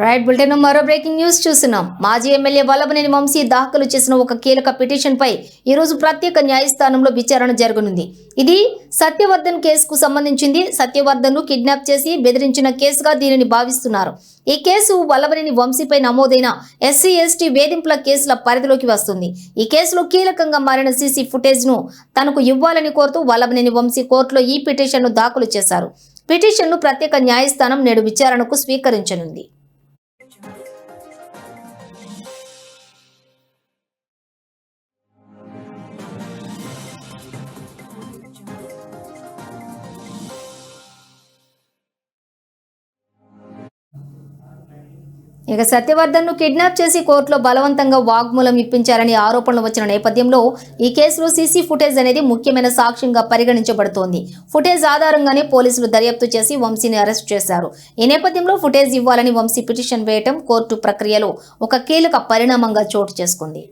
Right bulletin మరో breaking news చూస్తున్నాం. మాజీ ఎమ్మెల్యే వల్లభనేని వంశీ దాఖలు చేసిన ఒక కీలక పిటిషన్ పై ప్రత్యేక న్యాయస్థానంలో విచారణ జరగనుంది. ఇది సత్యవర్ధన్ కేసుకు సంబంధించింది. సత్యవర్ధన్ను కిడ్నాప్ చేసి బెదిరించిన కేసుగా దీనిని భావిస్తున్నారు. ఈ కేసు వల్లభనేని వంశీపై నమోదైన ఎస్సీ ఎస్టీ వేధింపుల కేసుల పరిధిలోకి వస్తుంది. ఈ కేసులో కీలకంగా మారిన సీసీ ఫుటేజ్ను తనకు ఇవ్వాలని కోరుతూ వల్లభనేని వంశీ కోర్టులో ఈ పిటిషన్ను దాఖలు చేశారు. పిటిషన్ను ప్రత్యేక న్యాయస్థానం నేడు విచారణకు స్వీకరించనుంది. ఇక సత్యవర్ధన్ను కిడ్నాప్ చేసి కోర్టులో బలవంతంగా వాగ్మూలం ఇప్పించారని ఆరోపణలు వచ్చిన నేపథ్యంలో ఈ కేసులో సీసీ ఫుటేజ్ అనేది ముఖ్యమైన సాక్ష్యంగా పరిగణించబడుతోంది. ఫుటేజ్ ఆధారంగానే పోలీసులు దర్యాప్తు చేసి వంశీని అరెస్ట్ చేశారు. ఈ నేపథ్యంలో ఫుటేజ్ ఇవ్వాలని వంశీ పిటిషన్ వేయటం కోర్టు ప్రక్రియలో ఒక కీలక పరిణామంగా చోటు చేసుకుంది.